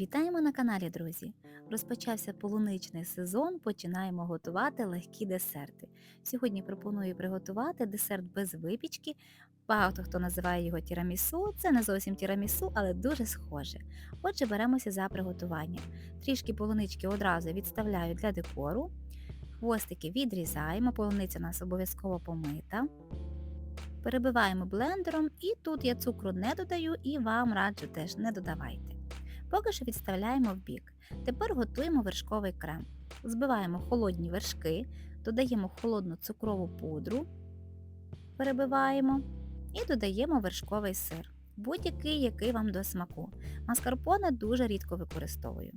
Вітаємо на каналі, друзі! Розпочався полуничний сезон, починаємо готувати легкі десерти. Сьогодні пропоную приготувати десерт без випічки. Багато хто називає його тірамісу. Це не зовсім тірамісу, але дуже схоже. Отже, беремося за приготування. Трішки полунички одразу відставляю для декору. Хвостики відрізаємо, полуниця у нас обов'язково помита. Перебиваємо блендером, і тут я цукру не додаю і вам раджу теж не додавайте. Поки що відставляємо в бік. Тепер готуємо вершковий крем. Збиваємо холодні вершки, додаємо холодну цукрову пудру, перебиваємо і додаємо вершковий сир, будь-який, який вам до смаку. Маскарпоне дуже рідко використовую.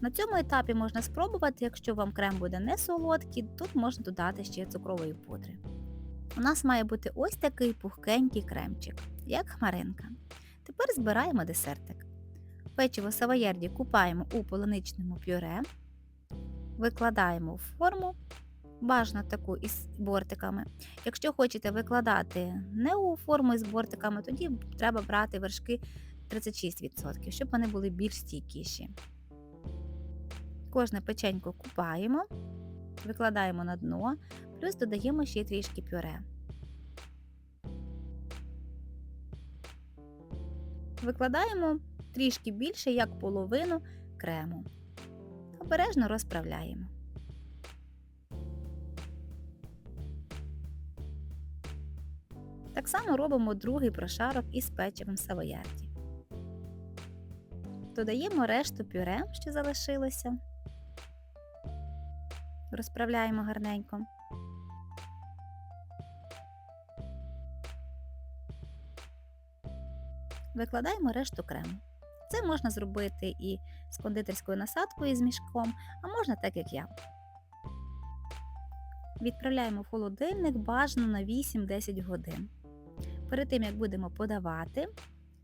На цьому етапі можна спробувати, якщо вам крем буде не солодкий, тут можна додати ще цукрової пудри. У нас має бути ось такий пухкенький кремчик, як хмаринка. Тепер збираємо десертик. Печиво савоярді купаємо у полуничному пюре, викладаємо в форму, бажано таку із бортиками. Якщо хочете викладати не у форму із бортиками, тоді треба брати вершки 36%, щоб вони були більш стійкіші. Кожне печенько купаємо, викладаємо на дно, плюс додаємо ще трішки пюре. Викладаємо трішки більше, як половину крему. Обережно розправляємо. Так само робимо другий прошарок із печивом савоярді. Додаємо решту пюре, що залишилося. Розправляємо гарненько. Викладаємо решту крему. Це можна зробити і з кондитерською насадкою з мішком, а можна так, як я. Відправляємо в холодильник бажано на 8-10 годин. Перед тим, як будемо подавати,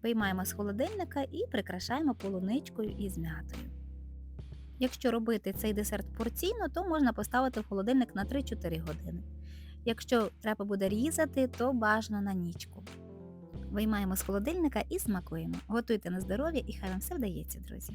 виймаємо з холодильника і прикрашаємо полуничкою із м'ятою. Якщо робити цей десерт порційно, то можна поставити в холодильник на 3-4 години. Якщо треба буде різати, то бажано на нічку. Виймаємо з холодильника і смакуємо. Готуйте на здоров'я і хай вам все вдається, друзі!